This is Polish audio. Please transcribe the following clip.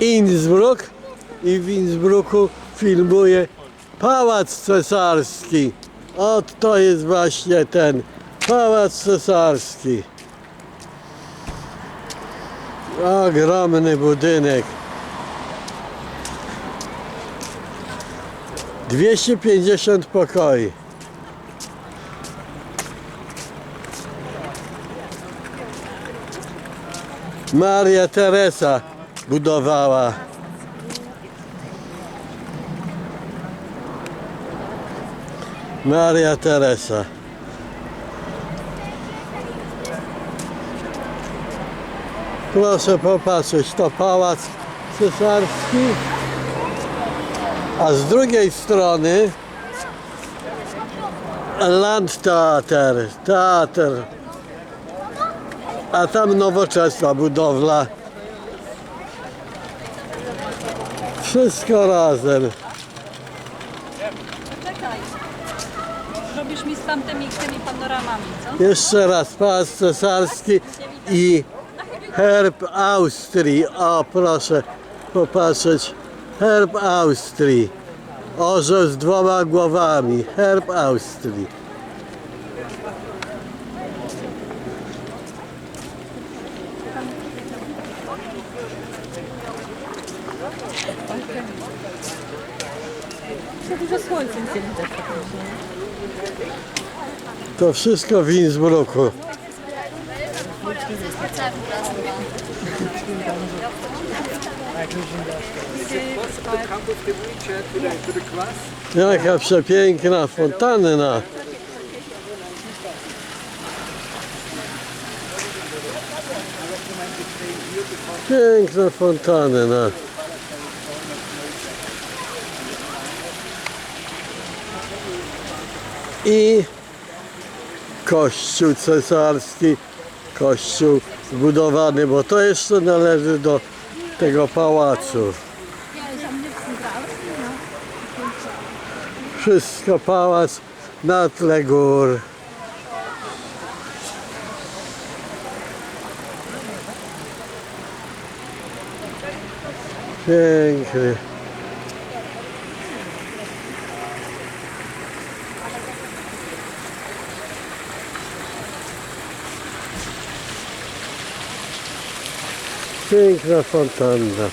Innsbruck i w Innsbrucku filmuje Pałac Cesarski. Ot to jest właśnie ten Pałac Cesarski. Ogromny budynek. 250 pokoi. Maria Teresa budowała. Maria Teresa. Proszę popatrzeć, to pałac cesarski, a z drugiej strony Landtheater, teatr, a tam nowoczesna budowla. Wszystko razem. Czekaj. Robisz mi z tamtymi tymi panoramami, co? Jeszcze raz pałac cesarski i herb Austrii. O, proszę popatrzeć. Herb Austrii. Orzeł z dwoma głowami. Herb Austrii. Za dużo słońca. To wszystko w Innsbrucku. Jaka przepiękna fontanna. Piękna fontanna. I kościół cesarski, kościół zbudowany, bo to jeszcze należy do tego pałacu. Wszystko pałac na tle gór. Piękny. Piękna fontanna.